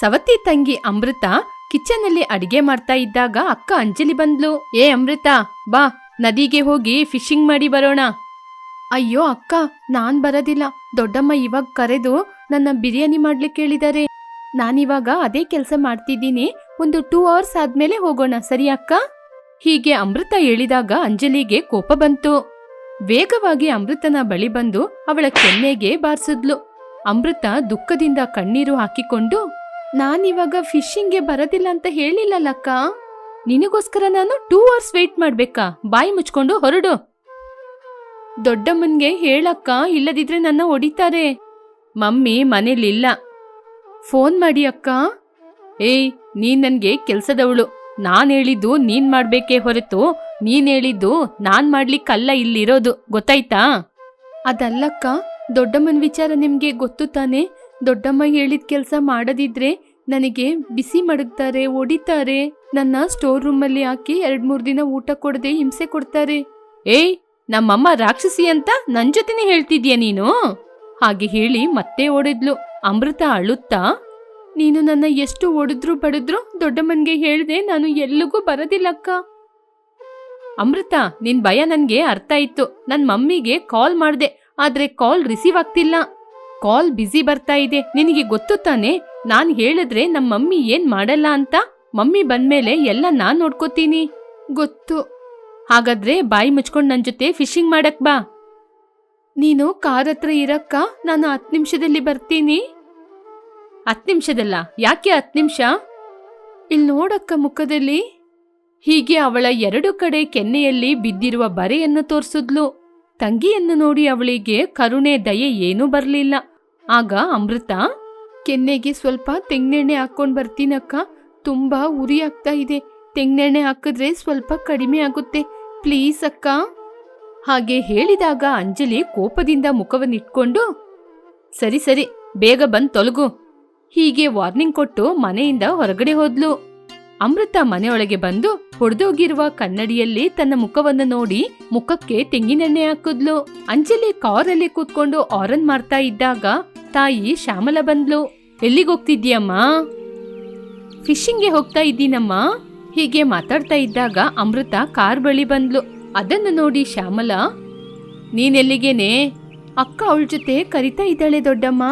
ಸವತಿ ತಂಗಿ ಅಮೃತ ಕಿಚನಲ್ಲಿ ಅಡಿಗೆ ಮಾಡ್ತಾ ಇದ್ದಾಗ ಅಕ್ಕ ಅಂಜಲಿ ಬಂದ್ಲು, ಏ ಅಮೃತ, ಬಾ, ನದಿಗೆ ಹೋಗಿ ಫಿಶಿಂಗ್ ಮಾಡಿ ಬರೋಣ. ಅಯ್ಯೋ ಅಕ್ಕ, ನಾನ್ ಬರೋದಿಲ್ಲ. ದೊಡ್ಡಮ್ಮ ಇವಾಗ ಕರೆದು ನನ್ನ ಬಿರಿಯಾನಿ ಮಾಡ್ಲಿಕ್ಕೆ ಹೇಳಿದ್ದಾರೆ ನಾನಿವಾಗ ಅದೇ ಕೆಲಸ ಮಾಡ್ತಿದ್ದೀನಿ. ಒಂದು ಟೂ ಅವರ್ಸ್ ಆದ್ಮೇಲೆ ಹೋಗೋಣ, ಸರಿ ಅಕ್ಕ? ಹೀಗೆ ಅಮೃತ ಹೇಳಿದಾಗ ಅಂಜಲಿಗೆ ಕೋಪ ಬಂತು. ವೇಗವಾಗಿ ಅಮೃತನ ಬಳಿ ಬಂದು ಅವಳ ಕೆನ್ನೆಗೆ ಬಾರಿಸಿದ್ಲು. ಅಮೃತ ದುಃಖದಿಂದ ಕಣ್ಣೀರು ಹಾಕಿಕೊಂಡು ನಾನಿವಾಗ ಫಿಶಿಂಗ್ಗೆ ಬರೋದಿಲ್ಲ ಅಂತ ಹೇಳಿಲ್ಲಲ್ಲಕ್ಕ ನಿನಗೋಸ್ಕರ ನಾನು ಟೂ ಅವರ್ಸ್ ವೇಟ್ ಮಾಡ್ಬೇಕಾ? ಬಾಯಿ ಮುಚ್ಕೊಂಡು ಹೊರಡು. ದೊಡ್ಡಮ್ಮನ್ಗೆ ಹೇಳಕ್ಕ, ಇಲ್ಲದಿದ್ರೆ ನನ್ನ ಹೊಡಿತಾರೆ. ಮಮ್ಮಿ ಮನೇಲಿಲ್ಲ. ಫೋನ್ ಮಾಡಿ ಅಕ್ಕ. ಏಯ್, ನೀನ್ ನನ್ಗೆ ಕೆಲ್ಸದವಳು. ನಾನ್ ಹೇಳಿದ್ದು ನೀನ್ ಮಾಡ್ಬೇಕೇ ಹೊರತು, ನೀನ್ ಹೇಳಿದ್ದು ನಾನ್ ಮಾಡ್ಲಿಕ್ಕಲ್ಲ ಇಲ್ಲಿರೋದು, ಗೊತ್ತಾಯ್ತಾ? ಅದಲ್ಲಕ್ಕ, ದೊಡ್ಡಮ್ಮನ ವಿಚಾರ ನಿಮ್ಗೆ ಗೊತ್ತು ತಾನೆ? ದೊಡ್ಡಮ್ಮ ಹೇಳಿದ ಕೆಲಸ ಮಾಡದಿದ್ರೆ ನನಗೆ ಬಿಸಿ ಮಡಗ್ತಾರೆ ಒಡಿತಾರೆ ನನ್ನ ಸ್ಟೋರ್ ರೂಮಲ್ಲಿ ಹಾಕಿ ಎರಡು ಮೂರು ದಿನ ಊಟ ಕೊಡದೆ ಹಿಂಸೆ ಕೊಡ್ತಾರೆ. ಏಯ್, ನಮ್ಮಮ್ಮ ರಾಕ್ಷಸಿ ಅಂತ ನನ್ ಜೊತೆನೆ ಹೇಳ್ತಿದ್ಯಾ ನೀನು? ಹಾಗೆ ಹೇಳಿ ಮತ್ತೆ ಓಡಿದ್ಲು. ಅಮೃತ ಅಳುತ್ತಾ, ನೀನು ನನ್ನ ಎಷ್ಟು ಓಡಿದ್ರು ಬಡಿದ್ರು ದೊಡ್ಡಮ್ಮನ್ಗೆ ಹೇಳ್ದೆ ನಾನು ಎಲ್ಲಿಗೂ ಬರೋದಿಲ್ಲಕ್ಕ. ಅಮೃತ, ನಿನ್ ಭಯ ನನ್ಗೆ ಅರ್ಥ ಆಯ್ತು. ನನ್ ಮಮ್ಮಿಗೆ ಕಾಲ್ ಮಾಡ್ದೆ, ಆದ್ರೆ ಕಾಲ್ ರಿಸೀವ್ ಆಗ್ತಿಲ್ಲ. ಕಾಲ್ ಬ್ಯುಸಿ ಬರ್ತಾ ಇದೆ. ನಿನಗೆ ಗೊತ್ತು ತಾನೆ? ನಾನ್ ಹೇಳಿದ್ರೆ ನಮ್ ಮಮ್ಮಿ ಏನ್ ಮಾಡಲ್ಲ ಅಂತ? ಮಮ್ಮಿ ಬಂದ್ಮೇಲೆ ಎಲ್ಲ ನಾನ್ ನೋಡ್ಕೋತೀನಿ. ಗೊತ್ತು. ಹಾಗಾದ್ರೆ ಬಾಯಿ ಮುಚ್ಕೊಂಡು ನನ್ ಜೊತೆ ಫಿಶಿಂಗ್ ಮಾಡಕ್ ಬಾ. ನೀನು ಕಾರ್ ಹತ್ರ ಇರಕ್ಕ? ನಾನು ಹತ್ತು ನಿಮಿಷದಲ್ಲಿ ಬರ್ತೀನಿ. ಹತ್ತು ನಿಮಿಷದಲ್ಲ? ಯಾಕೆ ಹತ್ತು ನಿಮಿಷ? ಇಲ್ಲಿ ನೋಡಕ್ಕ ಮುಖದಲ್ಲಿ. ಹೀಗೆ ಅವಳ ಎರಡು ಕಡೆ ಕೆನ್ನೆಯಲ್ಲಿ ಬಿದ್ದಿರುವ ಬರೆಯನ್ನು ತೋರಿಸಿದ್ಲು. ತಂಗಿಯನ್ನು ನೋಡಿ ಅವಳಿಗೆ ಕರುಣೆ, ದಯೆ ಏನೂ ಬರಲಿಲ್ಲ. ಆಗ ಅಮೃತ, ಕೆನ್ನೆಗೆ ಸ್ವಲ್ಪ ತೆಂಗಿನೆಣ್ಣೆ ಹಾಕೊಂಡ್ ಬರ್ತೀನಕ್ಕ. ತುಂಬಾ ಉರಿ ಆಗ್ತಾ ಇದೆ. ತೆಂಗಿನೆಣ್ಣೆ ಹಾಕಿದ್ರೆ ಸ್ವಲ್ಪ ಕಡಿಮೆ ಆಗುತ್ತೆ. ಪ್ಲೀಸ್ ಅಕ್ಕ. ಹಾಗೆ ಹೇಳಿದಾಗ ಅಂಜಲಿ ಕೋಪದಿಂದ ಮುಖವನ್ನಿಟ್ಕೊಂಡು ಸರಿ ಸರಿ, ಬೇಗ ಬಂದು ತೊಲಗು. ಹೀಗೆ ವಾರ್ನಿಂಗ್ ಕೊಟ್ಟು ಮನೆಯಿಂದ ಹೊರಗಡೆ ಹೋದ್ಲು. ಅಮೃತ ಮನೆಯೊಳಗೆ ಬಂದು ಹೊಡೆದೋಗಿರುವ ಕನ್ನಡಿಯಲ್ಲಿ ತನ್ನ ಮುಖವನ್ನು ನೋಡಿ ಮುಖಕ್ಕೆ ತೆಂಗಿನೆಣ್ಣೆ ಹಾಕಿದ್ಲು. ಅಂಜಲಿ ಕಾರಲ್ಲಿ ಕೂತ್ಕೊಂಡು ಆರನ್ ಮಾಡ್ತಾ ಇದ್ದಾಗ ತಾಯಿ ಶ್ಯಾಮಲ ಬಂದ್ಲು. ಎಲ್ಲಿಗೋಗ್ತಿದ್ಯಮ್ಮ ಫಿಶಿಂಗ್ಗೆ ಹೋಗ್ತಾ ಇದ್ದೀನಮ್ಮ. ಹೀಗೆ ಮಾತಾಡ್ತಾ ಇದ್ದಾಗ ಅಮೃತ ಕಾರ್ ಬಳಿ ಬಂದ್ಲು. ಅದನ್ನು ನೋಡಿ ಶ್ಯಾಮಲ, ನೀನೆಲ್ಲಿಗೇನೆ? ಅಕ್ಕ ಅವಳ ಜೊತೆ ಕರಿತಾ ಇದ್ದಾಳೆ ದೊಡ್ಡಮ್ಮ.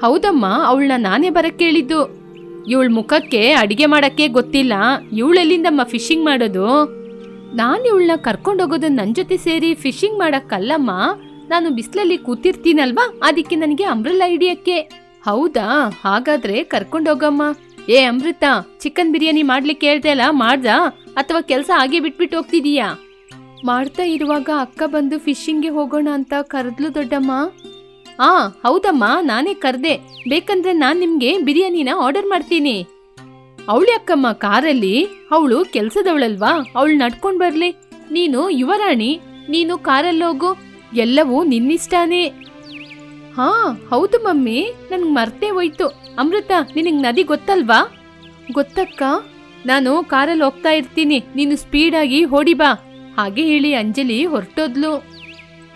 ಹೌದಮ್ಮ, ಅವಳನ್ನ ನಾನೇ ಬರಕ್ಕೆ ಕೇಳಿದ್ದು. ಇವಳ ಮುಖಕ್ಕೆ ಅಡಿಗೆ ಮಾಡಕ್ಕೆ ಗೊತ್ತಿಲ್ಲ. ಇವಳೆಲ್ಲಿಂದಮ್ಮ ಫಿಶಿಂಗ್ ಮಾಡೋದು? ನಾನು ಇವಳನ್ನ ಕರ್ಕೊಂಡೋಗೋದು ನನ್ನ ಜೊತೆ ಸೇರಿ ಫಿಶಿಂಗ್ ಮಾಡಕ್ಕಲ್ಲಮ್ಮ. ನಾನು ಬಿಸಿಲಲ್ಲಿ ಕೂತಿರ್ತೀನಲ್ವಾ? ಅದಕ್ಕೆ ನನಗೆ ಅಂಬ್ರೆಲ್ಲ ಹಿಡಿಯಕ್ಕೆ ಹೌದಾ? ಹಾಗಾದ್ರೆ ಕರ್ಕೊಂಡೋಗಮ್ಮ ಏ ಅಮೃತ ಚಿಕನ್ ಬಿರಿಯಾನಿ ಮಾಡ್ಲಿಕ್ಕೆ ಹೇಳ್ದೆ ಅಲ್ಲ, ಮಾಡ್ದ? ಅಥವಾ ಕೆಲಸ ಹಾಗೆ ಬಿಟ್ಬಿಟ್ಟು ಹೋಗ್ತಿದೀಯಾ? ಮಾಡ್ತಾ ಇರುವಾಗ ಅಕ್ಕ ಬಂದು ಫಿಶಿಂಗ್ಗೆ ಹೋಗೋಣ ಅಂತ ಕರೆದ್ಲು ದೊಡ್ಡಮ್ಮ. ಆ, ಹೌದಮ್ಮ, ನಾನೇ ಕರೆದೆ. ಬೇಕಂದ್ರೆ ನಾನು ನಿಮಗೆ ಬಿರಿಯಾನಿನ ಆರ್ಡರ್ ಮಾಡ್ತೀನಿ. ಅವಳಿ ಅಕ್ಕಮ್ಮ ಕಾರಲ್ಲಿ ಅವಳು ಕೆಲ್ಸದವಳಲ್ವಾ? ಅವಳು ನಡ್ಕೊಂಡ್ ಬರ್ಲಿ. ನೀನು ಯುವರಾಣಿ, ನೀನು ಕಾರಲ್ಲಿ ಹೋಗು ಎಲ್ಲವೂ ನಿನ್ನಿಷ್ಟಾನೇ. ಹಾ, ಹೌದು ಮಮ್ಮಿ, ನನ್ಗ್ ಮರ್ತೇ ಹೋಯ್ತು. ಅಮೃತ, ನಿನಗ್ ನದಿ ಗೊತ್ತಲ್ವಾ? ಗೊತ್ತಕ್ಕ. ನಾನು ಕಾರಲ್ಲಿ ಹೋಗ್ತಾ ಇರ್ತೀನಿ. ನೀನು ಸ್ಪೀಡಾಗಿ ಹೊಡಿಬಾ ಹಾಗೆ ಹೇಳಿ ಅಂಜಲಿ ಹೊರಟೋದ್ಲು.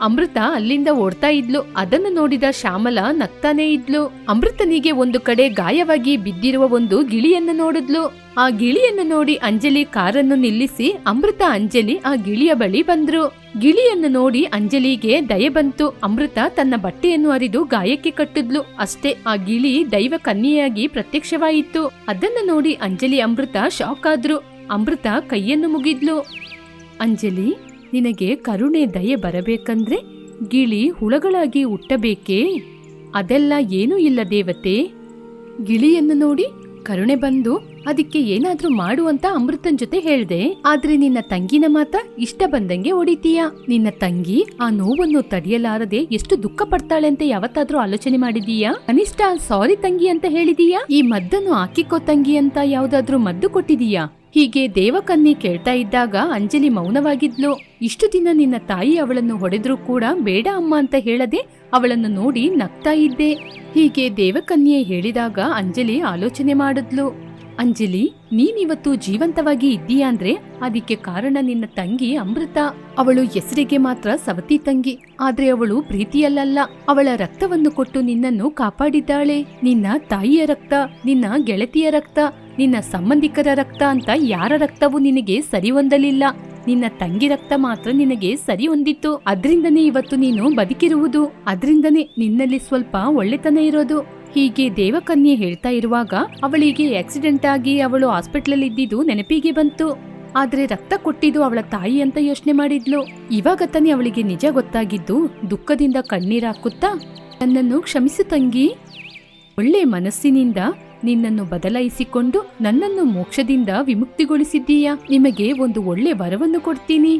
ಅಮೃತ ಅಲ್ಲಿಂದ ಓಡ್ತಾ ಇದ್ಲು. ಅದನ್ನು ನೋಡಿದ ಶ್ಯಾಮಲ ನಗ್ತಾನೇ ಇದ್ಲು. ಅಮೃತನಿಗೆ ಒಂದು ಕಡೆ ಗಾಯವಾಗಿ ಬಿದ್ದಿರುವ ಒಂದು ಗಿಳಿಯನ್ನು ನೋಡಿದ್ಲು. ಆ ಗಿಳಿಯನ್ನು ನೋಡಿ ಅಂಜಲಿ ಕಾರನ್ನು ನಿಲ್ಲಿಸಿ ಅಮೃತ ಅಂಜಲಿ ಆ ಗಿಳಿಯ ಬಳಿ ಬಂದ್ರು. ಗಿಳಿಯನ್ನು ನೋಡಿ ಅಂಜಲಿಗೆ ದಯೆ ಬಂತು. ಅಮೃತ ತನ್ನ ಬಟ್ಟೆಯನ್ನು ಅರಿದು ಗಾಯಕ್ಕೆ ಕಟ್ಟಿದ್ಲು. ಅಷ್ಟೇ ಆ ಗಿಳಿ ದೈವ ಕನ್ಯೆಯಾಗಿ ಪ್ರತ್ಯಕ್ಷವಾಯಿತು. ಅದನ್ನು ನೋಡಿ ಅಂಜಲಿ ಅಮೃತ ಶಾಕ್ ಆದ್ರು. ಅಮೃತ ಕೈಯನ್ನು ಮುಗಿದ್ಲು. ಅಂಜಲಿ ನಿನಗೆ ಕರುಣೆ ದಯೆ ಬರಬೇಕಂದ್ರೆ ಗಿಳಿ ಹುಳಗಳಾಗಿ ಹುಟ್ಟಬೇಕೇ? ಅದೆಲ್ಲ ಏನೂ ಇಲ್ಲ ದೇವತೆ. ಗಿಳಿಯನ್ನು ನೋಡಿ ಕರುಣೆ ಬಂದು ಅದಕ್ಕೆ ಏನಾದ್ರೂ ಮಾಡುವಂತ ಅಮೃತನ್ ಜೊತೆ ಹೇಳ್ದೆ. ಆದ್ರೆ ನಿನ್ನ ತಂಗಿನ ಮಾತ ಇಷ್ಟ ಬಂದಂಗೆ ಹೊಡಿತೀಯ? ನಿನ್ನ ತಂಗಿ ಆ ನೋವನ್ನು ತಡೆಯಲಾರದೆ ಎಷ್ಟು ದುಃಖ ಪಡ್ತಾಳೆ ಅಂತ ಯಾವತ್ತಾದ್ರೂ ಆಲೋಚನೆ ಮಾಡಿದೀಯಾ ಕನಿಷ್ಠ ಸಾರಿ ತಂಗಿ ಅಂತ ಹೇಳಿದೀಯಾ? ಈ ಮದ್ದನ್ನು ಹಾಕಿಕೋ ತಂಗಿ ಅಂತ ಯಾವ್ದಾದ್ರೂ ಮದ್ದು ಕೊಟ್ಟಿದೀಯಾ? ಹೀಗೆ ದೇವಕನ್ನಿ ಕೇಳ್ತಾ ಇದ್ದಾಗ ಅಂಜಲಿ ಮೌನವಾಗಿದ್ಲು. ಇಷ್ಟು ದಿನ ನಿನ್ನ ತಾಯಿ ಅವಳನ್ನು ಹೊಡೆದ್ರೂ ಕೂಡ ಬೇಡ ಅಮ್ಮ ಅಂತ ಹೇಳದೆ ಅವಳನ್ನು ನೋಡಿ ನಗ್ತಾ ಇದ್ದೆ. ಹೀಗೆ ದೇವಕನ್ಯೆ ಹೇಳಿದಾಗ ಅಂಜಲಿ ಆಲೋಚನೆ ಮಾಡಿದ್ಲು. ಅಂಜಲಿ, ನೀನಿವತ್ತು ಜೀವಂತವಾಗಿ ಇದ್ದೀಯಾ ಅಂದ್ರೆ ಅದಕ್ಕೆ ಕಾರಣ ನಿನ್ನ ತಂಗಿ ಅಮೃತ. ಅವಳು ಹೆಸರಿಗೆ ಮಾತ್ರ ಸವತಿ ತಂಗಿ, ಆದ್ರೆ ಅವಳು ಪ್ರೀತಿಯಲ್ಲಲ್ಲ. ಅವಳ ರಕ್ತವನ್ನು ಕೊಟ್ಟು ನಿನ್ನನ್ನು ಕಾಪಾಡಿದ್ದಾಳೆ. ನಿನ್ನ ತಾಯಿಯ ರಕ್ತ, ನಿನ್ನ ಗೆಳತಿಯ ರಕ್ತ, ನಿನ್ನ ಸಂಬಂಧಿಕರ ರಕ್ತ ಅಂತ ಯಾರ ರಕ್ತವೂ ನಿನಗೆ ಸರಿ ಹೊಂದಲಿಲ್ಲ. ನಿನ್ನ ತಂಗಿ ರಕ್ತ ಮಾತ್ರ ನಿನಗೆ ಸರಿ ಹೊಂದಿತ್ತು. ಅದ್ರಿಂದನೇ ಇವತ್ತು ನೀನು ಬದುಕಿರುವುದು. ಅದ್ರಿಂದನೇ ನಿನ್ನಲ್ಲಿ ಸ್ವಲ್ಪ ಒಳ್ಳೆತನ ಇರೋದು. ಹೀಗೆ ದೇವಕನ್ಯೆ ಹೇಳ್ತಾ ಇರುವಾಗ ಅವಳಿಗೆ ಆಕ್ಸಿಡೆಂಟ್ ಆಗಿ ಅವಳು ಹಾಸ್ಪಿಟ್ಲಲ್ಲಿ ಇದ್ದಿದ್ದು ನೆನಪಿಗೆ ಬಂತು. ಆದ್ರೆ ರಕ್ತ ಕೊಟ್ಟಿದ್ದು ಅವಳ ತಾಯಿ ಅಂತ ಯೋಚನೆ ಮಾಡಿದ್ಲು. ಇವಾಗ ತಾನೇ ಅವಳಿಗೆ ನಿಜ ಗೊತ್ತಾಗಿದ್ದು ದುಃಖದಿಂದ ಕಣ್ಣೀರಾಕುತ್ತಾ ನನ್ನನ್ನು ಕ್ಷಮಿಸು ತಂಗಿ. ಒಳ್ಳೆ ಮನಸ್ಸಿನಿಂದ ನಿನ್ನನ್ನು ಬದಲಾಯಿಸಿಕೊಂಡು ನನ್ನನ್ನು ಮೋಕ್ಷದಿಂದ ವಿಮುಕ್ತಿಗೊಳಿಸಿದ್ದೀಯಾ? ನಿಮಗೆ ಒಂದು ಒಳ್ಳೆ ವರವನ್ನು ಕೊಡ್ತೀನಿ.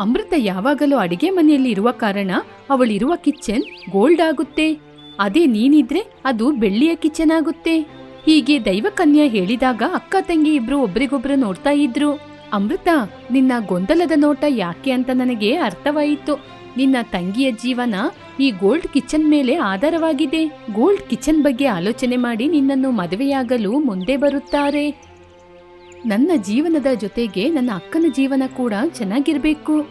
ಅಮೃತ ಯಾವಾಗಲೂ ಅಡಿಗೆ ಮನೆಯಲ್ಲಿ ಇರುವ ಕಾರಣ ಅವಳಿರುವ ಕಿಚನ್ ಗೋಲ್ಡ್ ಆಗುತ್ತೆ. ಅದೇ ನೀನಿದ್ರೆ ಅದು ಬೆಳ್ಳಿಯ ಕಿಚನ್ ಆಗುತ್ತೆ. ಹೀಗೆ ದೈವಕನ್ಯಾ ಹೇಳಿದಾಗ ಅಕ್ಕ ತಂಗಿ ಇಬ್ರು ಒಬ್ರಿಗೊಬ್ರು ನೋಡ್ತಾ ಇದ್ರು. ಅಮೃತ, ನಿನ್ನ ಗೊಂದಲದ ನೋಟ ಯಾಕೆ ಅಂತ ನನಗೆ ಅರ್ಥವಾಯಿತು. ನಿನ್ನ ತಂಗಿಯ ಜೀವನ ಈ ಗೋಲ್ಡ್ ಕಿಚನ್ ಮೇಲೆ ಆಧಾರವಾಗಿದೆ. ಗೋಲ್ಡ್ ಕಿಚನ್ ಬಗ್ಗೆ ಆಲೋಚನೆ ಮಾಡಿ ನಿನ್ನನ್ನು ಮದುವೆಯಾಗಲು ಮುಂದೆ ಬರುತ್ತಾರೆ. ನನ್ನ ಜೀವನದ ಜೊತೆಗೆ ನನ್ನ ಅಕ್ಕನ ಜೀವನ ಕೂಡ ಚೆನ್ನಾಗಿರ್ಬೇಕು.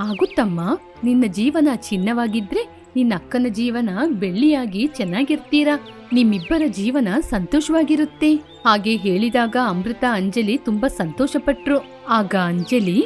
ಆಗುತ್ತಮ್ಮ, ನಿನ್ನ ಜೀವನ ಚಿನ್ನವಾಗಿದ್ರೆ ನಿನ್ನ ಅಕ್ಕನ ಜೀವನ ಬೆಳ್ಳಿಯಾಗಿ ಚೆನ್ನಾಗಿರ್ತೀರ? ನಿಮ್ಮಿಬ್ಬರ ಜೀವನ ಸಂತೋಷವಾಗಿರುತ್ತೆ. ಹಾಗೆ ಹೇಳಿದಾಗ ಅಮೃತ ಅಂಜಲಿ ತುಂಬಾ ಸಂತೋಷಪಟ್ರು. ಆಗ ಅಂಜಲಿ,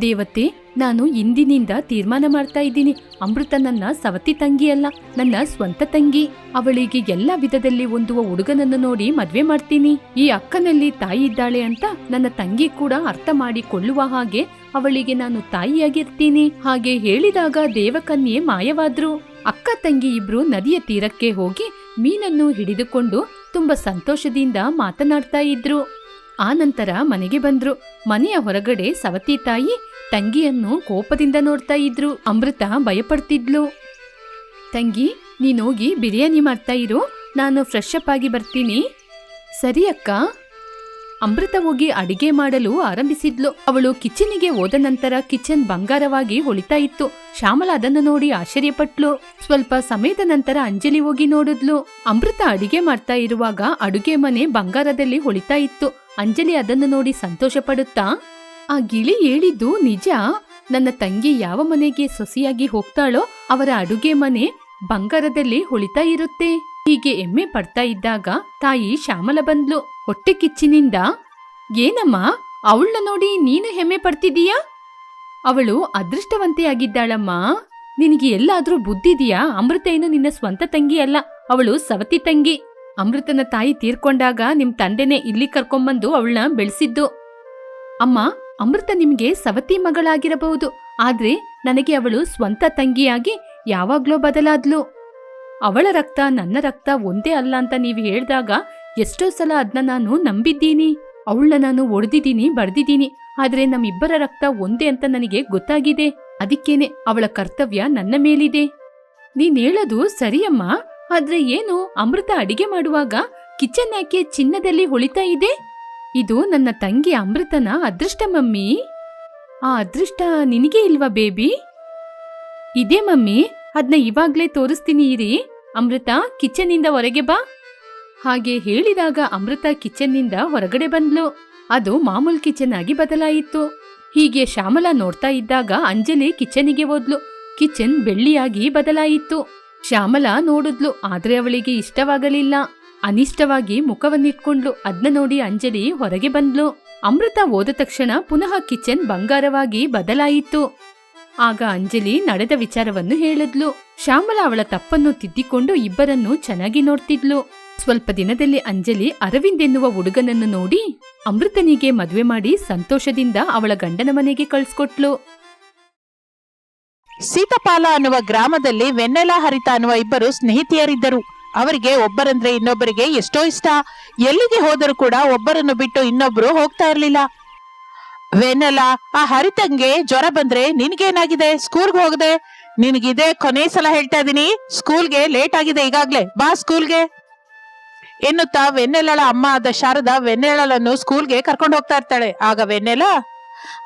ದೇವತೆ, ನಾನು ಇಂದಿನಿಂದ ತೀರ್ಮಾನ ಮಾಡ್ತಾ ಇದ್ದೀನಿ. ಅಮೃತ ನನ್ನ ಸವತಿ ತಂಗಿ ಅಲ್ಲ, ನನ್ನ ಸ್ವಂತ ತಂಗಿ. ಅವಳಿಗೆ ಎಲ್ಲ ವಿಧದಲ್ಲಿ ಹೊಂದುವ ಹುಡುಗನನ್ನು ನೋಡಿ ಮದ್ವೆ ಮಾಡ್ತೀನಿ. ಈ ಅಕ್ಕನಲ್ಲಿ ತಾಯಿ ಇದ್ದಾಳೆ ಅಂತ ನನ್ನ ತಂಗಿ ಕೂಡ ಅರ್ಥ ಮಾಡಿಕೊಳ್ಳುವ ಹಾಗೆ ಅವಳಿಗೆ ನಾನು ತಾಯಿಯಾಗಿರ್ತೀನಿ. ಹಾಗೆ ಹೇಳಿದಾಗ ದೇವಕನ್ಯೆ ಮಾಯವಾದ್ರು. ಅಕ್ಕ ತಂಗಿ ಇಬ್ರು ನದಿಯ ತೀರಕ್ಕೆ ಹೋಗಿ ಮೀನನ್ನು ಹಿಡಿದುಕೊಂಡು ತುಂಬಾ ಸಂತೋಷದಿಂದ ಮಾತನಾಡ್ತಾ ಇದ್ರು. ಆ ನಂತರ ಮನೆಗೆ ಬಂದ್ರು. ಮನೆಯ ಹೊರಗಡೆ ಸವತಿ ತಾಯಿ ತಂಗಿಯನ್ನು ಕೋಪದಿಂದ ನೋಡ್ತಾ ಇದ್ರು. ಅಮೃತ ಭಯಪಡ್ತಿದ್ಲು. ತಂಗಿ ನೀನೋಗಿ ಬಿರಿಯಾನಿ ಮಾಡ್ತಾ ಇರು. ನಾನು ಫ್ರೆಶ್ ಅಪ್ ಆಗಿ ಬರ್ತೀನಿ. ಸರಿ ಅಕ್ಕ. ಅಮೃತ ಹೋಗಿ ಅಡಿಗೆ ಮಾಡಲು ಆರಂಭಿಸಿದ್ಲು. ಅವಳು ಕಿಚನಿಗೆ ಹೋದ ನಂತರ ಕಿಚನ್ ಬಂಗಾರವಾಗಿ ಹೊಳಿತಾ ಇತ್ತು. ಶ್ಯಾಮಲ ಅದನ್ನು ನೋಡಿ ಆಶ್ಚರ್ಯಪಟ್ಲು. ಸ್ವಲ್ಪ ಸಮಯದ ನಂತರ ಅಂಜಲಿ ಹೋಗಿ ನೋಡಿದ್ಲು. ಅಮೃತ ಅಡಿಗೆ ಮಾಡ್ತಾ ಇರುವಾಗ ಅಡುಗೆ ಮನೆ ಬಂಗಾರದಲ್ಲಿ ಹೊಳಿತಾ ಇತ್ತು. ಅಂಜಲಿ ಅದನ್ನು ನೋಡಿ ಸಂತೋಷ ಪಡುತ್ತಾ ಆ ಗಿಳಿ ಹೇಳಿದ್ದು ನಿಜ. ನನ್ನ ತಂಗಿ ಯಾವ ಮನೆಗೆ ಸೊಸಿಯಾಗಿ ಹೋಗ್ತಾಳೋ ಅವರ ಅಡುಗೆ ಮನೆ ಬಂಗಾರದಲ್ಲಿ ಹೊಳಿತಾ ಇರುತ್ತೆ. ಹೀಗೆ ಎಮ್ಮೆ ಪಡ್ತಾ ಇದ್ದಾಗ ತಾಯಿ ಶ್ಯಾಮಲ ಬಂದ್ಲು. ಹೊಟ್ಟೆ ಕಿಚ್ಚಿನಿಂದ, ಏನಮ್ಮ, ಅವಳನ್ನ ನೋಡಿ ನೀನು ಹೆಮ್ಮೆ ಪಡ್ತಿದೀಯಾ ಅವಳು ಅದೃಷ್ಟವಂತೆಯಾಗಿದ್ದಾಳಮ್ಮ. ನಿನಗೆ ಎಲ್ಲಾದ್ರೂ ಬುದ್ಧಿದೆಯಾ ಅಮೃತ ಏನು ನಿನ್ನ ಸ್ವಂತ ತಂಗಿ ಅಲ್ಲ. ಅವಳು ಸವತಿ ತಂಗಿ. ಅಮೃತನ ತಾಯಿ ತೀರ್ಕೊಂಡಾಗ ನಿಮ್ ತಂದೆನೆ ಇಲ್ಲಿ ಕರ್ಕೊಂಬಂದು ಅವಳನ್ನ ಬೆಳೆಸಿದ್ದು. ಅಮ್ಮ, ಅಮೃತ ನಿಮ್ಗೆ ಸವತಿ ಮಗಳಾಗಿರಬಹುದು. ಆದ್ರೆ ನನಗೆ ಅವಳು ಸ್ವಂತ ತಂಗಿಯಾಗಿ ಯಾವಾಗ್ಲೋ ಬದಲಾದ್ಲು. ಅವಳ ರಕ್ತ ನನ್ನ ರಕ್ತ ಒಂದೇ ಅಲ್ಲ ಅಂತ ನೀವು ಹೇಳ್ದಾಗ ಎಷ್ಟೋ ಸಲ ಅದನ್ನ ನಾನು ನಂಬಿದ್ದೀನಿ. ಅವಳನ್ನ ನಾನು ಒಡೆದಿದ್ದೀನಿ ಬಡ್ದಿದ್ದೀನಿ ಆದ್ರೆ ನಮ್ಮಿಬ್ಬರ ರಕ್ತ ಒಂದೇ ಅಂತ ನನಗೆ ಗೊತ್ತಾಗಿದೆ. ಅದಕ್ಕೇನೆ ಅವಳ ಕರ್ತವ್ಯ ನನ್ನ ಮೇಲಿದೆ. ನೀನ್ ಹೇಳೋದು ಸರಿಯಮ್ಮ. ಆದ್ರೆ ಏನು, ಅಮೃತ ಅಡಿಗೆ ಮಾಡುವಾಗ ಕಿಚನ್ ಯಾಕೆ ಚಿನ್ನದಲ್ಲಿ ಹೊಳಿತಾ ಇದೆ? ಇದು ನನ್ನ ತಂಗಿ ಅಮೃತನ ಅದೃಷ್ಟ ಮಮ್ಮಿ. ಆ ಅದೃಷ್ಟ ನಿನಗೆ ಇಲ್ವಾ ಬೇಬಿ? ಇದೇ ಮಮ್ಮಿ, ಅದ್ನ ಇವಾಗ್ಲೇ ತೋರಿಸ್ತೀನಿ ಇರಿ. ಅಮೃತ, ಕಿಚನ್ನಿಂದ ಹೊರಗೆ ಬಾ. ಹಾಗೆ ಹೇಳಿದಾಗ ಅಮೃತ ಕಿಚನ್ನಿಂದ ಹೊರಗಡೆ ಬಂದ್ಲು. ಅದು ಮಾಮೂಲ್ ಕಿಚನ್ ಆಗಿ ಬದಲಾಯಿತು. ಹೀಗೆ ಶ್ಯಾಮಲಾ ನೋಡ್ತಾ ಇದ್ದಾಗ ಅಂಜಲಿ ಕಿಚನಿಗೆ ಹೋದ್ಲು. ಕಿಚನ್ ಬೆಳ್ಳಿಯಾಗಿ ಬದಲಾಯಿತು. ಶ್ಯಾಮಲಾ ನೋಡಿದ್ಲು, ಆದ್ರೆ ಅವಳಿಗೆ ಇಷ್ಟವಾಗಲಿಲ್ಲ. ಅನಿಷ್ಟವಾಗಿ ಮುಖವನ್ನಿಟ್ಕೊಂಡ್ಲು. ಅದ್ನ ನೋಡಿ ಅಂಜಲಿ ಹೊರಗೆ ಬಂದ್ಲು. ಅಮೃತ ಹೋದ ತಕ್ಷಣ ಪುನಃ ಕಿಚನ್ ಬಂಗಾರವಾಗಿ ಬದಲಾಯಿತು. ಆಗ ಅಂಜಲಿ ನಡೆದ ವಿಚಾರವನ್ನು ಹೇಳಿದ್ಲು. ಶ್ಯಾಮಲಾ ಅವಳ ತಪ್ಪನ್ನು ತಿದ್ದಿಕೊಂಡು ಇಬ್ಬರನ್ನು ಚೆನ್ನಾಗಿ ನೋಡ್ತಿದ್ಲು. ಸ್ವಲ್ಪ ದಿನದಲ್ಲಿ ಅಂಜಲಿ ಅರವಿಂದ್ ಎನ್ನುವ ಹುಡುಗನನ್ನು ನೋಡಿ ಅಮೃತನಿಗೆ ಮದುವೆ ಮಾಡಿ ಸಂತೋಷದಿಂದ ಅವಳ ಗಂಡನ ಮನೆಗೆ ಕಳ್ಸಿಕೊಟ್ಲು. ಸೀತಪಾಲ ಅನ್ನುವ ಗ್ರಾಮದಲ್ಲಿ ವೆನ್ನೆಲ ಹರಿತ ಅನ್ನುವ ಇಬ್ಬರು ಸ್ನೇಹಿತೆಯರಿದ್ದರು. ಅವರಿಗೆ ಒಬ್ಬರಂದ್ರೆ ಇನ್ನೊಬ್ಬರಿಗೆ ಎಷ್ಟೋ ಇಷ್ಟ. ಎಲ್ಲಿಗೆ ಹೋದರೂ ಕೂಡ ಒಬ್ಬರನ್ನು ಬಿಟ್ಟು ಇನ್ನೊಬ್ರು ಹೋಗ್ತಾ ಇರ್ಲಿಲ್ಲ. ವೆನ್ನೆಲ, ಆ ಹರಿತಂಗೆ ಜ್ವರ ಬಂದ್ರೆ ನಿನ್ಗೇನಾಗಿದೆ? ಸ್ಕೂಲ್ಗೆ ಹೋಗದೆ? ನಿನಗಿದೆ ಕೊನೆ ಸಲ ಹೇಳ್ತಾ ಇದೀನಿ ಸ್ಕೂಲ್ಗೆ ಲೇಟ್ ಆಗಿದೆ ಈಗಾಗ್ಲೇ. ಬಾ ಸ್ಕೂಲ್ಗೆ. ಎನ್ನುತ್ತಾ ವೆನ್ನೆಲಳ ಅಮ್ಮ ಆದ ಶಾರದಾ ವೆನ್ನೆಲಳನ್ನು ಸ್ಕೂಲ್ಗೆ ಕರ್ಕೊಂಡು ಹೋಗ್ತಾ ಇರ್ತಾಳೆ. ಆಗ ವೆನ್ನೆಲ,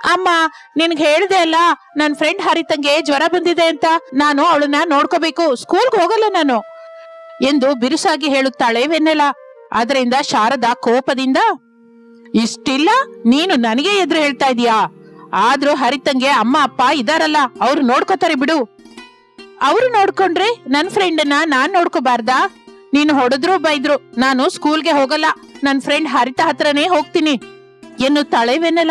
ಅಮ್ಮ, ನಿನ್ಗೆ ಹೇಳ್ದೆ ಅಲ್ಲ, ನನ್ ಫ್ರೆಂಡ್ ಹರಿತಂಗೆ ಜ್ವರ ಬಂದಿದೆ ಅಂತ. ನಾನು ಅವಳನ್ನ ನೋಡ್ಕೋಬೇಕು. ಸ್ಕೂಲ್ಗೆ ಹೋಗಲ್ಲ ನಾನು. ಎಂದು ಬಿರುಸಾಗಿ ಹೇಳುತ್ತಾಳೆ ವೆನ್ನೆಲ. ಅದರಿಂದ ಶಾರದಾ ಕೋಪದಿಂದ, ಇಷ್ಟಿಲ್ಲ, ನೀನು ನನಗೆ ಎದುರು ಹೇಳ್ತಾ ಇದೀಯಾ? ಆದ್ರೂ ಹರಿತಂಗೆ ಅಮ್ಮ, ಅಪ್ಪ ಇದಾರಲ್ಲ, ಅವ್ರು ನೋಡ್ಕೋತಾರೆ ಬಿಡು. ಅವ್ರು ನೋಡ್ಕೊಂಡ್ರೆ ನನ್ ಫ್ರೆಂಡನ್ನ ನಾನ್ ನೋಡ್ಕೋಬಾರ್ದಾ? ನೀನು ಹೊಡೆದ್ರು ಬೈದ್ರು, ನಾನು ಸ್ಕೂಲ್ಗೆ ಹೋಗಲ್ಲ. ನನ್ ಫ್ರೆಂಡ್ ಹರಿತ ಹತ್ರನೇ ಹೋಗ್ತೀನಿ. ಎನ್ನುತ್ತಾಳೆ ವೆನ್ನೆಲ.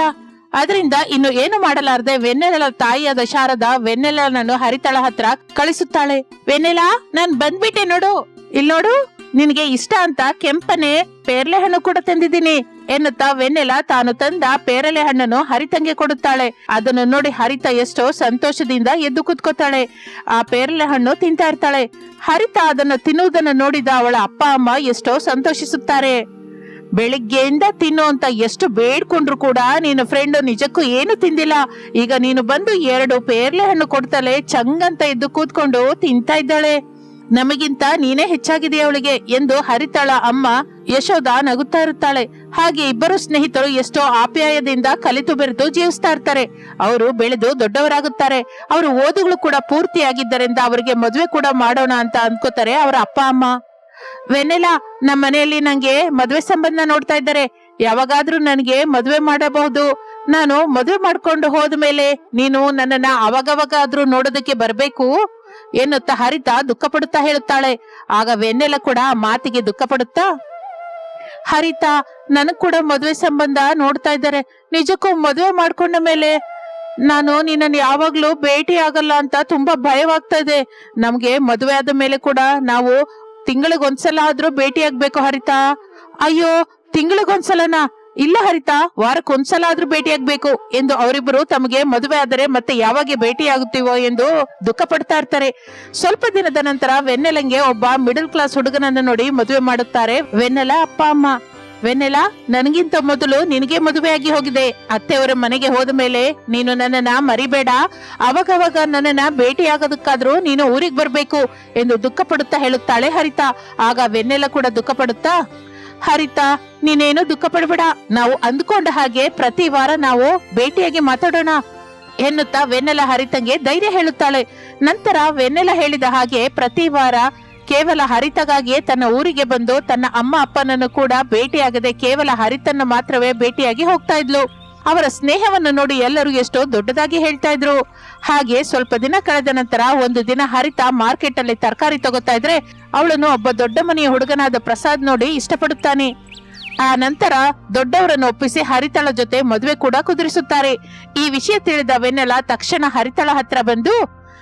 ಅದರಿಂದ ಇನ್ನು ಏನು ಮಾಡಲಾರದೆ ವೆನ್ನೆಲಳ ತಾಯಿಯಾದ ಶಾರದ ವೆನ್ನೆಲನನ್ನು ಹರಿತಳ ಹತ್ರ ಕಳಿಸುತ್ತಾಳೆ. ವೆನ್ನೆಲ, ನಾನ್ ಬಂದ್ಬಿಟ್ಟೆ ನೋಡು. ಇಲ್ ನೋಡು ನಿನಗೆ ಇಷ್ಟ ಅಂತ ಕೆಂಪನೆ ಪೇರ್ಲೆ ಹಣ್ಣು ಕೂಡ ತಂದಿದ್ದೀನಿ. ಎನ್ನುತ್ತಾ ವೆನ್ನೆಲ ತಾನು ತಂದ ಪೇರಲೆ ಹಣ್ಣನ್ನು ಹರಿತಂಗೆ ಕೊಡುತ್ತಾಳೆ. ಅದನ್ನು ನೋಡಿ ಹರಿತ ಎಷ್ಟೋ ಸಂತೋಷದಿಂದ ಎದ್ದು ಕುತ್ಕೋತಾಳೆ. ಆ ಪೇರಲೆ ಹಣ್ಣು ತಿಂತಾ ಇರ್ತಾಳೆ. ಹರಿತ ಅದನ್ನು ತಿನ್ನುವುದನ್ನು ನೋಡಿದ ಅವಳ ಅಪ್ಪ ಅಮ್ಮ ಎಷ್ಟೋ ಸಂತೋಷಿಸುತ್ತಾರೆ. ಬೆಳಿಗ್ಗೆಯಿಂದ ತಿನ್ನು ಅಂತ ಎಷ್ಟು ಬೇಡ್ಕೊಂಡ್ರು ಕೂಡ ನೀನು ಫ್ರೆಂಡ್ ನಿಜಕ್ಕೂ ಏನು ತಿಂದಿಲ್ಲ. ಈಗ ನೀನು ಬಂದು ಎರಡು ಪೇರ್ಲೆ ಹಣ್ಣು ಕೊಡ್ತಾಳೆ ಚಂಗಂತ ಎದ್ದು ಕೂತ್ಕೊಂಡು ತಿಂತಾ ಇದ್ದಾಳೆ. ನಮಗಿಂತ ನೀನೇ ಹೆಚ್ಚಾಗಿದೆ ಅವಳಿಗೆ ಎಂದು ಹರಿತಾಳ ಅಮ್ಮ ಯಶೋಧ ನಗುತ್ತಾ ಇರುತ್ತಾಳೆ. ಹಾಗೆ ಇಬ್ಬರು ಸ್ನೇಹಿತರು ಎಷ್ಟೋ ಆಪ್ಯಾಯದಿಂದ ಕಲಿತು ಬೆರೆತು ಜೀವಿಸ್ತಾ ಇರ್ತಾರೆ. ಅವರು ಬೆಳೆದು ದೊಡ್ಡವರಾಗುತ್ತಾರೆ. ಅವರು ಓದುಗಳು ಕೂಡ ಪೂರ್ತಿಯಾಗಿದ್ದರಿಂದ ಅವರಿಗೆ ಮದುವೆ ಕೂಡ ಮಾಡೋಣ ಅಂತ ಅನ್ಕೋತಾರೆ ಅವರ ಅಪ್ಪ ಅಮ್ಮ. ವೆನೆಲಾ ನಮ್ಮ ಮನೆಯಲ್ಲಿ ನಂಗೆ ಮದುವೆ ಸಂಬಂಧ ನೋಡ್ತಾ ಇದ್ದಾರೆ. ಯಾವಾಗಾದ್ರೂ ನನಗೆ ಮದುವೆ ಮಾಡಬಹುದು. ನಾನು ಮದುವೆ ಮಾಡ್ಕೊಂಡು ಹೋದ್ಮೇಲೆ ನೀನು ನನ್ನನ್ನ ಅವಾಗವಾಗಾದ್ರೂ ನೋಡೋದಕ್ಕೆ ಬರ್ಬೇಕು? ಎನ್ನುತ್ತಾ ಹರಿತ ದುಃಖ ಪಡುತ್ತಾ ಹೇಳುತ್ತಾಳೆ. ಆಗ ವೆನ್ನೆಲ ಕೂಡ ಮಾತಿಗೆ ದುಃಖ ಪಡುತ್ತಾ ಹರಿತ ನನಗ್ ಕೂಡ ಮದುವೆ ಸಂಬಂಧ ನೋಡ್ತಾ ಇದ್ದಾರೆ. ನಿಜಕ್ಕೂ ಮದುವೆ ಮಾಡ್ಕೊಂಡ ಮೇಲೆ ನಾನು ನಿನ್ನನ್ನು ಯಾವಾಗ್ಲೂ ಭೇಟಿ ಆಗಲ್ಲ ಅಂತ ತುಂಬಾ ಭಯವಾಗ್ತಾ ಇದೆ. ನಮ್ಗೆ ಮದುವೆ ಆದ ಮೇಲೆ ಕೂಡ ನಾವು ತಿಂಗಳಿಗೊಂದ್ಸಲ ಆದ್ರೂ ಭೇಟಿ ಆಗ್ಬೇಕು ಹರಿತ. ಅಯ್ಯೋ, ತಿಂಗಳಿಗೊಂದ್ಸಲನಾ? ಇಲ್ಲ ಹರಿತಾ, ವಾರಕ್ಕೊಂದ್ಸಲ ಆದ್ರೂ ಭೇಟಿ ಆಗ್ಬೇಕು ಎಂದು ಅವರಿಬ್ಬರು ತಮಗೆ ಮದುವೆ ಆದರೆ ಮತ್ತೆ ಯಾವಾಗ ಭೇಟಿ ಆಗುತ್ತೀವೋ ಎಂದು ದುಃಖ ಪಡ್ತಾ ಇರ್ತಾರೆ. ಸ್ವಲ್ಪ ದಿನದ ನಂತರ ವೆನ್ನೆಲಂಗೆ ಒಬ್ಬ ಮಿಡಲ್ ಕ್ಲಾಸ್ ಹುಡುಗನನ್ನು ನೋಡಿ ಮದುವೆ ಮಾಡುತ್ತಾರೆ ವೆನ್ನೆಲ ಅಪ್ಪ ಅಮ್ಮ. ವೆನ್ನೆಲ, ನನಗಿಂತ ಮೊದಲು ನಿನಗೆ ಮದುವೆಯಾಗಿ ಹೋಗಿದೆ. ಅತ್ತೆಯವರ ಮನೆಗೆ ಹೋದ ಮೇಲೆ ನೀನು ನನ್ನನ್ನ ಮರಿಬೇಡ. ಅವಾಗವಾಗ ನನ್ನನ್ನ ಭೇಟಿಯಾಗೋದಕ್ಕಾದ್ರೂ ನೀನು ಊರಿಗೆ ಬರ್ಬೇಕು ಎಂದು ದುಃಖ ಪಡುತ್ತಾ ಹೇಳುತ್ತಾಳೆ ಹರಿತಾ. ಆಗ ವೆನ್ನೆಲ ಕೂಡ ದುಃಖ ಪಡುತ್ತಾ ಹರಿತ, ನೀನೇನು ದುಃಖ ಪಡಬೇಡ ನಾವು ಅಂದ್ಕೊಂಡ ಹಾಗೆ ಪ್ರತಿ ವಾರ ನಾವು ಭೇಟಿಯಾಗಿ ಮಾತಾಡೋಣ ಎನ್ನುತ್ತಾ ವೆನ್ನೆಲ ಹರಿತಂಗೆ ಧೈರ್ಯ ಹೇಳುತ್ತಾಳೆ. ನಂತರ ವೆನ್ನೆಲ ಹೇಳಿದ ಹಾಗೆ ಪ್ರತಿ ವಾರ ಕೇವಲ ಹರಿತಗಾಗಿಯೇ ತನ್ನ ಊರಿಗೆ ಬಂದು ತನ್ನ ಅಮ್ಮ ಅಪ್ಪನನ್ನು ಕೂಡ ಭೇಟಿಯಾಗದೆ ಕೇವಲ ಹರಿತನ್ನು ಮಾತ್ರವೇ ಭೇಟಿಯಾಗಿ ಹೋಗ್ತಾ ಇದ್ಲು. ಅವರ ಸ್ನೇಹವನ್ನು ನೋಡಿ ಎಲ್ಲರೂ ಎಷ್ಟೋ ದೊಡ್ಡದಾಗಿ ಹೇಳ್ತಾ ಇದ್ರು. ಹಾಗೆ ಸ್ವಲ್ಪ ದಿನ ಕಳೆದ ನಂತರ ಒಂದು ದಿನ ಹರಿತ ಮಾರ್ಕೆಟ್ ಅಲ್ಲಿ ತರಕಾರಿ ತಗೋತಾ ಇದ್ರೆ ಅವಳನ್ನು ಒಬ್ಬ ದೊಡ್ಡ ಮನೆಯ ಹುಡುಗನಾದ ಪ್ರಸಾದ್ ನೋಡಿ ಇಷ್ಟಪಡುತ್ತಾನೆ. ಆ ನಂತರ ದೊಡ್ಡವರನ್ನು ಒಪ್ಪಿಸಿ ಹರಿತಳ ಜೊತೆ ಮದುವೆ ಕೂಡ ಕುದುರಿಸುತ್ತಾರೆ. ಈ ವಿಷಯ ತಿಳಿದ ವೆನ್ನೆಲ ತಕ್ಷಣ ಹರಿತಳ ಹತ್ರ ಬಂದು,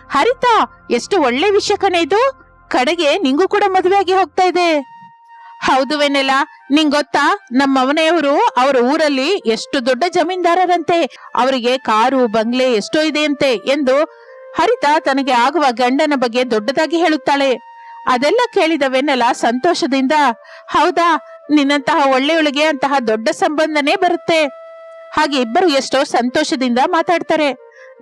ಹರಿತ, ಎಷ್ಟು ಒಳ್ಳೆ ವಿಷಯ ಕಣೆ ಇದು. ಕಡೆಗೆ ನಿಂಗೂ ಕೂಡ ಮದುವೆಯಾಗಿ ಹೋಗ್ತಾ ಇದೆ. ಹೌದು ವೆನ್ನಲಾ. ನಿಂಗ್ ಗೊತ್ತಾ? ನಮ್ಮ ಅವನೆಯವರು ಅವರ ಊರಲ್ಲಿ ಎಷ್ಟು ದೊಡ್ಡ ಜಮೀನ್ದಾರರಂತೆ. ಅವರಿಗೆ ಕಾರು, ಬಂಗ್ಲೆ ಎಷ್ಟೋ ಇದೆಯಂತೆ ಎಂದು ಹರಿತ ತನಗೆ ಆಗುವ ಗಂಡನ ಬಗ್ಗೆ ದೊಡ್ಡದಾಗಿ ಹೇಳುತ್ತಾಳೆ. ಅದೆಲ್ಲ ಕೇಳಿದ ವೆನ್ನೆಲ ಸಂತೋಷದಿಂದ, ಹೌದಾ, ನಿನ್ನಂತಹ ಒಳ್ಳೆಯೊಳಗೆ ಅಂತಹ ದೊಡ್ಡ ಸಂಬಂಧನೇ ಬರುತ್ತೆ. ಹಾಗೆ ಇಬ್ಬರು ಎಷ್ಟೋ ಸಂತೋಷದಿಂದ ಮಾತಾಡ್ತಾರೆ.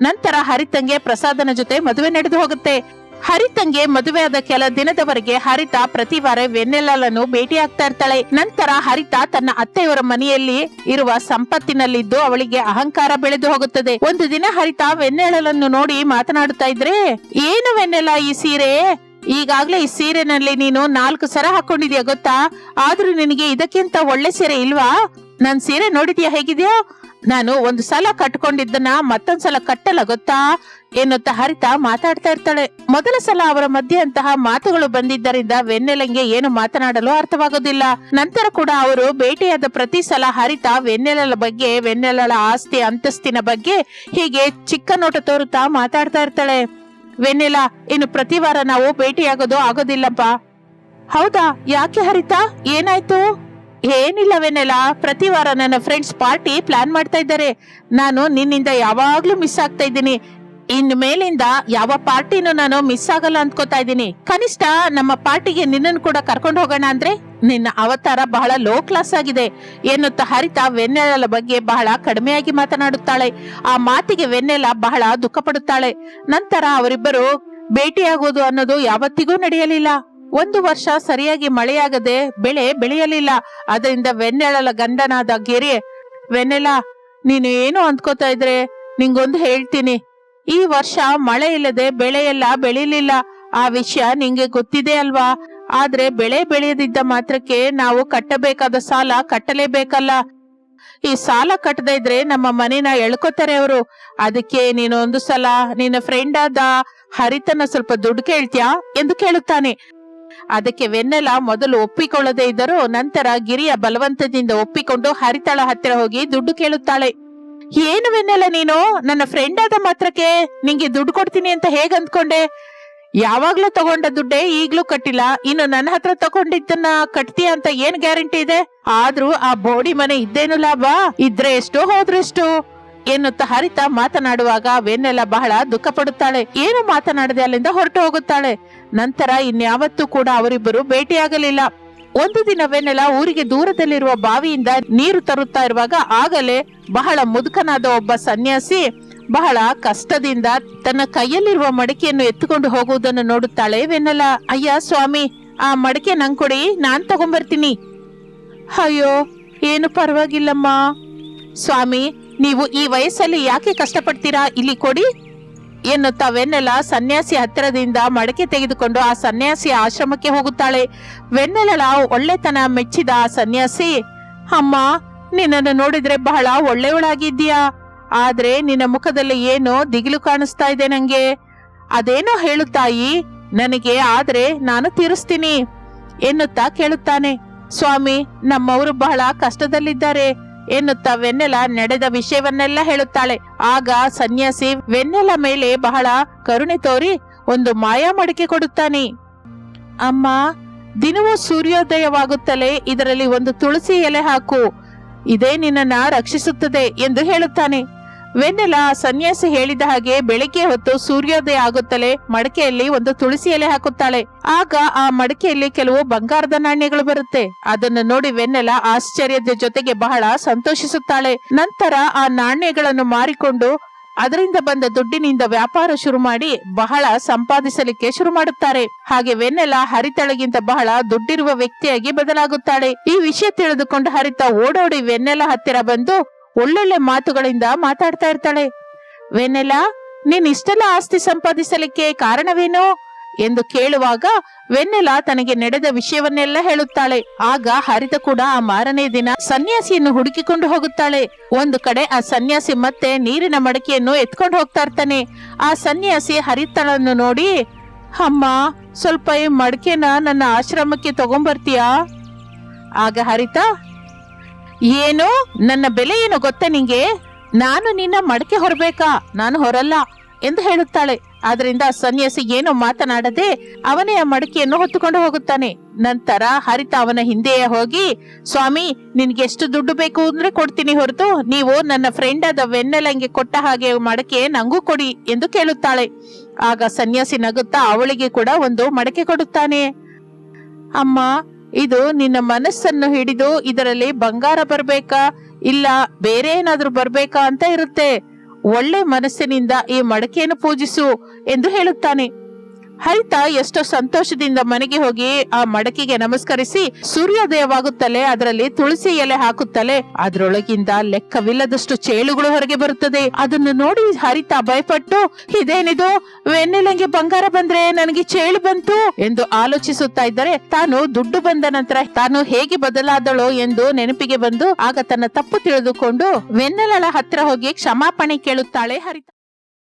ನಂತರ ಹರಿತಂಗೆ ಪ್ರಸಾದನ ಜೊತೆ ಮದುವೆ ನಡೆದು ಹೋಗುತ್ತೆ. ಹರಿತಂಗೆ ಮದುವೆಯಾದ ಕೆಲ ದಿನದವರೆಗೆ ಹರಿತ ಪ್ರತಿ ವಾರ ವೆನ್ನೆಲನ್ನು ಭೇಟಿ ಆಗ್ತಾ ಇರ್ತಾಳೆ. ನಂತರ ಹರಿತ ತನ್ನ ಅತ್ತೆಯವರ ಮನೆಯಲ್ಲಿ ಇರುವ ಸಂಪತ್ತಿನಲ್ಲಿದ್ದು ಅವಳಿಗೆ ಅಹಂಕಾರ ಬೆಳೆದು ಹೋಗುತ್ತದೆ. ಒಂದು ದಿನ ಹರಿತ ವೆನ್ನೆಲನ್ನು ನೋಡಿ ಮಾತನಾಡುತ್ತಾ ಇದ್ರೆ, ಏನು ವೆನ್ನೆಲ ಈ ಸೀರೆ? ಈಗಾಗ್ಲೇ ಈ ಸೀರೆನಲ್ಲಿ ನೀನು ನಾಲ್ಕು ಸರ ಹಾಕೊಂಡಿದ್ಯಾ ಗೊತ್ತಾ? ಆದ್ರೂ ನಿನಗೆ ಇದಕ್ಕಿಂತ ಒಳ್ಳೆ ಸೀರೆ ಇಲ್ವಾ? ನನ್ ಸೀರೆ ನೋಡಿದ್ಯಾ ಹೇಗಿದ್ಯಾ? ನಾನು ಒಂದು ಸಲ ಕಟ್ಕೊಂಡಿದ್ದನ್ನ ಮತ್ತೊಂದ್ಸಲ ಕಟ್ಟಲ್ಲ ಗೊತ್ತಾ ಎನ್ನುತ್ತ ಹರಿತ ಮಾತಾಡ್ತಾ ಇರ್ತಾಳೆ. ಮೊದಲ ಸಲ ಅವರ ಮಧ್ಯೆ ಅಂತಹ ಮಾತುಗಳು ಬಂದಿದ್ದರಿಂದ ವೆನ್ನೆಲಂಗೆ ಏನು ಮಾತನಾಡಲು ಅರ್ಥವಾಗೋದಿಲ್ಲ. ನಂತರ ಕೂಡ ಅವರು ಭೇಟಿಯಾದ ಪ್ರತಿ ಸಲ ಹರಿತ ವೆನ್ನೆಲಳ ಬಗ್ಗೆ ವೆನ್ನೆಲಳ ಆಸ್ತಿ ಅಂತಸ್ತಿನ ಬಗ್ಗೆ ಹೀಗೆ ಚಿಕ್ಕ ನೋಟ ತೋರುತ್ತಾ ಮಾತಾಡ್ತಾ ಇರ್ತಾಳೆ. ವೆನ್ನೆಲ, ಇನ್ನು ಪ್ರತಿ ವಾರ ನಾವು ಭೇಟಿಯಾಗೋದು ಆಗೋದಿಲ್ಲಪ್ಪ. ಹೌದಾ, ಯಾಕೆ ಹರಿತಾ? ಏನಾಯ್ತು? ಏನಿಲ್ಲ ವೆನ್ನೆಲ ಪ್ರತಿ ವಾರ ನನ್ನ ಫ್ರೆಂಡ್ಸ್ ಪಾರ್ಟಿ ಪ್ಲಾನ್ ಮಾಡ್ತಾ ಇದ್ದಾರೆ. ನಾನು ನಿನ್ನಿಂದ ಯಾವಾಗ್ಲೂ ಮಿಸ್ ಆಗ್ತಾ ಇದ್ದೀನಿ. ಇನ್ ಮೇಲಿಂದ ಯಾವ ಪಾರ್ಟಿನೂ ನಾನು ಮಿಸ್ ಆಗಲ್ಲ ಅಂದ್ಕೋತಾ ಇದ್ದೀನಿ. ಕನಿಷ್ಠ ನಮ್ಮ ಪಾರ್ಟಿಗೆ ನಿನ್ನನ್ನು ಕೂಡ ಕರ್ಕೊಂಡು ಹೋಗೋಣ ಅಂದ್ರೆ ನಿನ್ನ ಅವತಾರ ಬಹಳ ಲೋ ಕ್ಲಾಸ್ ಆಗಿದೆ. ಎನ್ನುತ್ತ ಹರಿತ ವೆನ್ನೆಲ ಬಗ್ಗೆ ಬಹಳ ಕಡಿಮೆಯಾಗಿ ಮಾತನಾಡುತ್ತಾಳೆ. ಆ ಮಾತಿಗೆ ವೆನ್ನೆಲ ಬಹಳ ದುಃಖ ಪಡುತ್ತಾಳೆ ನಂತರ ಅವರಿಬ್ಬರು ಭೇಟಿಯಾಗುವುದು ಅನ್ನೋದು ಯಾವತ್ತಿಗೂ ನಡೆಯಲಿಲ್ಲ. ಒಂದು ವರ್ಷ ಸರಿಯಾಗಿ ಮಳೆಯಾಗದೆ ಬೆಳೆ ಬೆಳೆಯಲಿಲ್ಲ. ಅದರಿಂದ ವೆನ್ನೆಳಲ ಗಂಡನಾದ ಗೆರೆ, ವೆನ್ನೆಲ, ನೀನು ಏನು ಅಂದ್ಕೋತಾ ಇದ್ರೆ? ನಿಂಗೊಂದು ಹೇಳ್ತೀನಿ. ಈ ವರ್ಷ ಮಳೆ ಇಲ್ಲದೆ ಬೆಳೆ ಎಲ್ಲ ಬೆಳಿಲಿಲ್ಲ. ಆ ವಿಷಯ ನಿಂಗೆ ಗೊತ್ತಿದೆ ಅಲ್ವಾ? ಆದ್ರೆ ಬೆಳೆ ಬೆಳೆಯದಿದ್ದ ಮಾತ್ರಕ್ಕೆ ನಾವು ಕಟ್ಟಬೇಕಾದ ಸಾಲ ಕಟ್ಟಲೇಬೇಕಲ್ಲ. ಈ ಸಾಲ ಕಟ್ಟದೇ ಇದ್ರೆ ನಮ್ಮ ಮನೇನ ಎಳ್ಕೊತಾರೆ ಅವರು. ಅದಕ್ಕೆ ನೀನು ಒಂದು ಸಲ ನಿನ್ನ ಫ್ರೆಂಡ್ ಆದ ಹರಿತನ ಸ್ವಲ್ಪ ದುಡ್ಡು ಕೇಳ್ತ್ಯಾ? ಎಂದು ಕೇಳುತ್ತಾನೆ. ಅದಕ್ಕೆ ವೆನ್ನೆಲ ಮೊದಲು ಒಪ್ಪಿಕೊಳ್ಳದೇ ಇದ್ದರೂ ನಂತರ ಗಿರಿಯ ಬಲವಂತದಿಂದ ಒಪ್ಪಿಕೊಂಡು ಹರಿತಾಳ ಹತ್ತಿರ ಹೋಗಿ ದುಡ್ಡು ಕೇಳುತ್ತಾಳೆ. ಏನು ವೆನ್ನೆಲ ನೀನು? ನನ್ನ ಫ್ರೆಂಡ್ ಆದ ಮಾತ್ರಕ್ಕೆ ನಿಂಗೆ ದುಡ್ಡು ಕೊಡ್ತೀನಿ ಅಂತ ಹೇಗ್ ಅಂದ್ಕೊಂಡೆ? ಯಾವಾಗ್ಲೂ ತಗೊಂಡ ದುಡ್ಡೇ ಈಗ್ಲೂ ಕಟ್ಟಿಲ್ಲ. ಇನ್ನು ನನ್ನ ಹತ್ರ ತಗೊಂಡಿದ್ದನ್ನ ಕಟ್ತೀಯ ಅಂತ ಏನ್ ಗ್ಯಾರಂಟಿ ಇದೆ? ಆದ್ರೂ ಆ ಬೋಡಿ ಮನೆ ಇದ್ದೇನು ಲಾಭ? ಇದ್ರೆ ಎಷ್ಟು ಹೋದ್ರೆ ಎಷ್ಟು ಎನ್ನುತ್ತಾ ಹರಿತ ಮಾತನಾಡುವಾಗ ವೆನ್ನೆಲ್ಲ ಬಹಳ ದುಃಖ ಪಡುತ್ತಾಳೆ. ಏನು ಮಾತನಾಡದೆ ಅಲ್ಲಿಂದ ಹೊರಟು ಹೋಗುತ್ತಾಳೆ? ನಂತರ ಇನ್ಯಾವತ್ತೂ ಕೂಡ ಅವರಿಬ್ಬರು ಭೇಟಿಯಾಗಲಿಲ್ಲ. ಒಂದು ದಿನ ವೆನ್ನೆಲ ಊರಿಗೆ ದೂರದಲ್ಲಿರುವ ಬಾವಿಯಿಂದ ನೀರು ತರುತ್ತಾ ಇರುವಾಗ ಆಗಲೇ ಬಹಳ ಮುದುಕನಾದ ಒಬ್ಬ ಸನ್ಯಾಸಿ ಬಹಳ ಕಷ್ಟದಿಂದ ತನ್ನ ಕೈಯಲ್ಲಿರುವ ಮಡಿಕೆಯನ್ನು ಎತ್ತುಕೊಂಡು ಹೋಗುವುದನ್ನು ನೋಡುತ್ತಾಳೆ ವೆನ್ನೆಲ ಅಯ್ಯ ಸ್ವಾಮಿ, ಆ ಮಡಿಕೆ ನಂಗ್ ಕೊಡಿ, ನಾನ್ ತಗೊಂಬರ್ತೀನಿ. ಅಯ್ಯೋ, ಏನು ಪರವಾಗಿಲ್ಲಮ್ಮ. ಸ್ವಾಮಿ ನೀವು ಈ ವಯಸ್ಸಲ್ಲಿ ಯಾಕೆ ಕಷ್ಟಪಡ್ತೀರಾ? ಇಲ್ಲಿ ಕೊಡಿ. ಎನ್ನುತ್ತಾ ವೆನ್ನೆಲ ಸನ್ಯಾಸಿ ಹತ್ತಿರದಿಂದ ಮಡಕೆ ತೆಗೆದುಕೊಂಡು ಆ ಸನ್ಯಾಸಿ ಆಶ್ರಮಕ್ಕೆ ಹೋಗುತ್ತಾಳೆ. ವೆನ್ನೆಲಳ ಒಳ್ಳೆತನ ಮೆಚ್ಚಿದ ಆ ಸನ್ಯಾಸಿ, ಅಮ್ಮ, ನಿನ್ನನ್ನು ನೋಡಿದ್ರೆ ಬಹಳ ಒಳ್ಳೆಯವಳಾಗಿದ್ದೀಯಾ? ಆದ್ರೆ ನಿನ್ನ ಮುಖದಲ್ಲಿ ಏನೋ ದಿಗಿಲು ಕಾಣಿಸ್ತಾ ಇದೆ ನಂಗೆ. ಅದೇನೋ ಹೇಳುತ್ತಾಯಿ ನನಗೆ ಆದ್ರೆ ನಾನು ತೀರಿಸ್ತೀನಿ ಎನ್ನುತ್ತಾ ಕೇಳುತ್ತಾನೆ. ಸ್ವಾಮಿ, ನಮ್ಮವರು ಬಹಳ ಕಷ್ಟದಲ್ಲಿದ್ದಾರೆ. ಎನ್ನುತ್ತಾ ವೆನ್ನೆಲ ನಡೆದ ವಿಷಯವನ್ನೆಲ್ಲ ಹೇಳುತ್ತಾಳೆ. ಆಗ ಸನ್ಯಾಸಿ ವೆನ್ನೆಲ ಮೇಲೆ ಬಹಳ ಕರುಣೆ ತೋರಿ ಒಂದು ಮಾಯಾ ಮಡಿಕೆ ಕೊಡುತ್ತಾನೆ. ಅಮ್ಮ, ದಿನವೂ ಸೂರ್ಯೋದಯವಾಗುತ್ತಲೇ ಇದರಲ್ಲಿ ಒಂದು ತುಳಸಿ ಎಲೆ ಹಾಕು. ಇದೇ ನಿನ್ನನ್ನ ರಕ್ಷಿಸುತ್ತದೆ ಎಂದು ಹೇಳುತ್ತಾನೆ. ವೆನ್ನೆಲ ಸನ್ಯಾಸಿ ಹೇಳಿದ ಹಾಗೆ ಬೆಳಿಗ್ಗೆ ಹೊತ್ತು ಸೂರ್ಯೋದಯ ಆಗುತ್ತಲೇ ಮಡಕೆಯಲ್ಲಿ ಒಂದು ತುಳಸಿ ಎಲೆ ಹಾಕುತ್ತಾಳೆ. ಆಗ ಆ ಮಡಕೆಯಲ್ಲಿ ಕೆಲವು ಬಂಗಾರದ ನಾಣ್ಯಗಳು ಬರುತ್ತೆ. ಅದನ್ನು ನೋಡಿ ವೆನ್ನೆಲ ಆಶ್ಚರ್ಯದ ಜೊತೆಗೆ ಬಹಳ ಸಂತೋಷಿಸುತ್ತಾಳೆ. ನಂತರ ಆ ನಾಣ್ಯಗಳನ್ನು ಮಾರಿಕೊಂಡು ಅದರಿಂದ ಬಂದ ದುಡ್ಡಿನಿಂದ ವ್ಯಾಪಾರ ಶುರು ಮಾಡಿ ಬಹಳ ಸಂಪಾದಿಸಲಿಕ್ಕೆ ಶುರು ಮಾಡುತ್ತಾರೆ. ಹಾಗೆ ವೆನ್ನೆಲ ಹರಿತಳಗಿಂತ ಬಹಳ ದುಡ್ಡಿರುವ ವ್ಯಕ್ತಿಯಾಗಿ ಬದಲಾಗುತ್ತಾಳೆ. ಈ ವಿಷಯ ತಿಳಿದುಕೊಂಡು ಹರಿತ ಓಡೋಡಿ ವೆನ್ನೆಲ ಹತ್ತಿರ ಬಂದು ಒಳ್ಳೊಳ್ಳೆ ಮಾತುಗಳಿಂದ ಮಾತಾಡ್ತಾ ಇರ್ತಾಳೆ. ವೆನ್ನೆಲ ನೀನ್ ಇಷ್ಟೆಲ್ಲ ಆಸ್ತಿ ಸಂಪಾದಿಸಲಿಕ್ಕೆ ಕಾರಣವೇನು? ಎಂದು ಕೇಳುವಾಗ ವೆನ್ನೆಲ ತನಗೆ ನಡೆದ ವಿಷಯವನ್ನೆಲ್ಲ ಹೇಳುತ್ತಾಳೆ. ಆಗ ಹರಿತ ಕೂಡ ಆ ಮಾರನೇ ದಿನ ಸನ್ಯಾಸಿಯನ್ನು ಹುಡುಕಿಕೊಂಡು ಹೋಗುತ್ತಾಳೆ. ಒಂದು ಕಡೆ ಆ ಸನ್ಯಾಸಿ ಮತ್ತೆ ನೀರಿನ ಮಡಕೆಯನ್ನು ಎತ್ಕೊಂಡು ಹೋಗ್ತಾ ಇರ್ತಾನೆ. ಆ ಸನ್ಯಾಸಿ ಹರಿತಳನ್ನು ನೋಡಿ, ಅಮ್ಮ, ಸ್ವಲ್ಪ ಈ ಮಡಕೆನ ನನ್ನ ಆಶ್ರಮಕ್ಕೆ ತಗೊಂಬರ್ತೀಯಾ? ಆಗ ಹರಿತ ಏನು? ನನ್ನ ಬೆಲೆ ಏನು ಗೊತ್ತಾ ನಿಂಗೆ? ನಾನು ನಿನ್ನ ಮಡಕೆ ಹೊರಬೇಕಾ? ನಾನು ಹೊರಲ್ಲ ಎಂದು ಹೇಳುತ್ತಾಳೆ. ಆದ್ರಿಂದ ಸನ್ಯಾಸಿ ಏನು ಮಾತನಾಡದೆ ಅವನೇ ಆ ಮಡಕೆಯನ್ನು ಹೊತ್ತುಕೊಂಡು ಹೋಗುತ್ತಾನೆ. ನಂತರ ಹರಿತ ಅವನ ಹಿಂದೆಯೇ ಹೋಗಿ, ಸ್ವಾಮಿ, ನಿನ್ಗೆ ಎಷ್ಟು ದುಡ್ಡು ಬೇಕು ಅಂದ್ರೆ ಕೊಡ್ತೀನಿ ಹೊರತು ನೀವು ನನ್ನ ಫ್ರೆಂಡ್ ಆದ ವೆನ್ನೆಲಂಗೆ ಕೊಟ್ಟ ಹಾಗೆ ಮಡಕೆ ನಂಗೂ ಕೊಡಿ ಎಂದು ಕೇಳುತ್ತಾಳೆ. ಆಗ ಸನ್ಯಾಸಿ ನಗುತ್ತಾ ಅವಳಿಗೆ ಕೂಡ ಒಂದು ಮಡಕೆ ಕೊಡುತ್ತಾನೆ. ಅಮ್ಮ ಇದು ನಿನ್ನ ಮನಸ್ಸನ್ನು ಹಿಡಿದು ಇದರಲ್ಲಿ ಬಂಗಾರ ಬರ್ಬೇಕಾ? ಇಲ್ಲ, ಬೇರೆ ಏನಾದ್ರೂ ಬರ್ಬೇಕಾ ಅಂತ ಇರುತ್ತೆ. ಒಳ್ಳೆ ಮನಸ್ಸಿನಿಂದ ಈ ಮಡಕೆಯನ್ನು ಪೂಜಿಸು ಎಂದು ಹೇಳುತ್ತಾನೆ. ಹರಿತ ಎಷ್ಟೋ ಸಂತೋಷದಿಂದ ಮನೆಗೆ ಹೋಗಿ ಆ ಮಡಕಿಗೆ ನಮಸ್ಕರಿಸಿ ಸೂರ್ಯೋದಯವಾಗುತ್ತಲೇ ಅದರಲ್ಲಿ ತುಳಸಿ ಎಲೆ ಹಾಕುತ್ತಲೇ ಅದರೊಳಗಿಂದ ಲೆಕ್ಕವಿಲ್ಲದಷ್ಟು ಚೇಳುಗಳು ಹೊರಗೆ ಬರುತ್ತದೆ. ಅದನ್ನು ನೋಡಿ ಹರಿತ ಭಯಪಟ್ಟು, ಇದೇನಿದು? ವೆನ್ನೆಲಂಗೆ ಬಂಗಾರ ಬಂದ್ರೆ ನನಗೆ ಚೇಳು ಬಂತು? ಎಂದು ಆಲೋಚಿಸುತ್ತಾ ಇದ್ದರೆ, ತಾನು ದುಡ್ಡು ಬಂದ ನಂತರ ತಾನು ಹೇಗೆ ಬದಲಾದಳು ಎಂದು ನೆನಪಿಗೆ ಬಂದು ಆಗ ತನ್ನ ತಪ್ಪು ತಿಳಿದುಕೊಂಡು, ವೆನ್ನೆಲಳ ಹತ್ರ ಹೋಗಿ ಕ್ಷಮಾಪಣೆ ಕೇಳುತ್ತಾಳೆ ಹರಿತ.